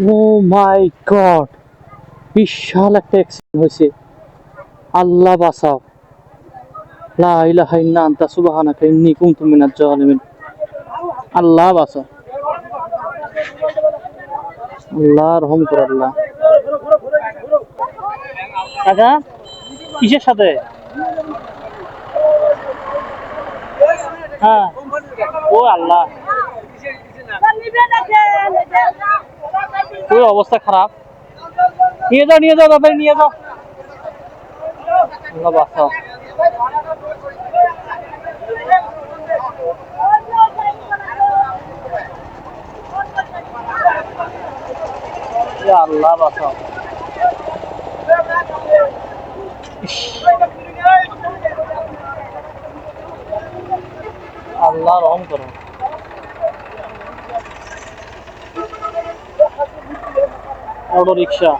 ও মাই god, বিশাল একটা accident হয়েছে। আল্লাহ বাঁচাও। লা ইলাহা ইল্লা আনতা সুবহানাকা ইন্নী কুনতু মিনাজ জালিমিন। আল্লাহ বাঁচাও। আল্লাহ রহম কর আল্লাহ। কাকা, কিসের সাথে? হ্যাঁ। ও আল্লাহ। খুবই অবস্থা খারাপ। নিয়ে যাও নিয়ে যাও তাড়াতাড়ি নিয়ে যাও। বাঁচাও। আল্লাহ বাঁচাও। আল্লাহ রহম করো। অটো রিক্সা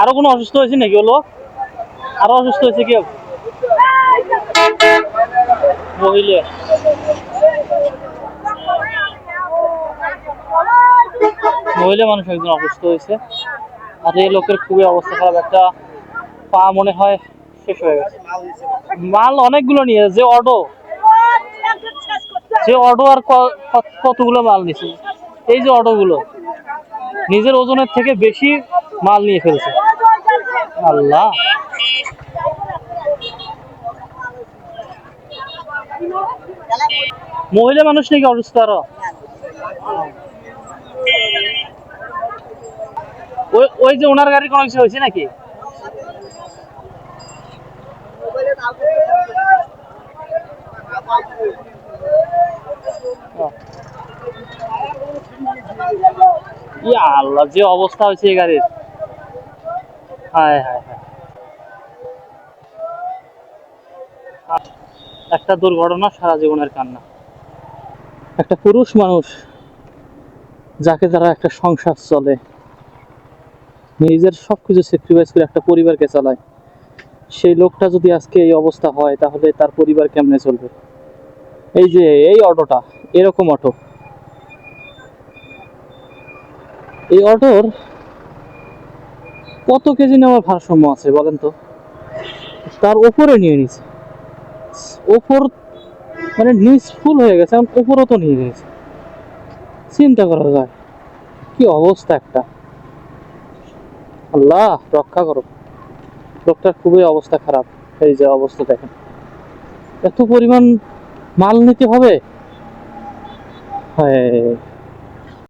আরও কোনো অসুস্থ হয়েছে নাকি লোক আরও অসুস্থ হয়েছে কেউ? মহিলা। মহিলা মানুষ একজন অসুস্থ হয়েছে। আর এই লোকের খুবই অবস্থা খারাপ। একটা পা মনে হয় শেষ হয়ে গেছে। মাল অনেকগুলো নিয়ে যে অটো। যে অটো আর কতগুলো মাল নিছে? এই যে অটোগুলো নিজের ওজনের থেকে বেশি মাল নিয়ে ফেলছে। আল্লাহ। মহিলা মানুষ নাকি অসুস্থ আরও? ওই যে ওনার গাড়ি কোনো কিছু হয়েছে নাকি? ও। আল্লাহ, যে অবস্থা হয়েছে এই গাড়ির। একটা দুর্ঘটনা, সারা জীবনের কান্না। একটা পুরুষ মানুষ, যাকে দ্বারা একটা সংসার চলে, নিজের সবকিছু স্যাক্রিফাইস করে একটা পরিবারকে চালায়। সেই লোকটা যদি আজকে এই অবস্থা হয়, তাহলে তার পরিবার কেমনে চলবে? এই যে, এই অটোটা। এরকম অটো। এই অটোর কত কেজি নেওয়ার ভারসাম্য আছে বলেন তো? তার উপরে নিয়ে নিছে। ওপর মানে নিচ ফুল হয়ে গেছে, এখন উপরও তো নিয়ে গেছে চিন্তা করা যায়, কি অবস্থা একটা। আল্লাহ, রক্ষা করো। লোকটার খুবই অবস্থা খারাপ, এই যে অবস্থা দেখেন। এত পরিমাণ মাল নিতে হবে? হয়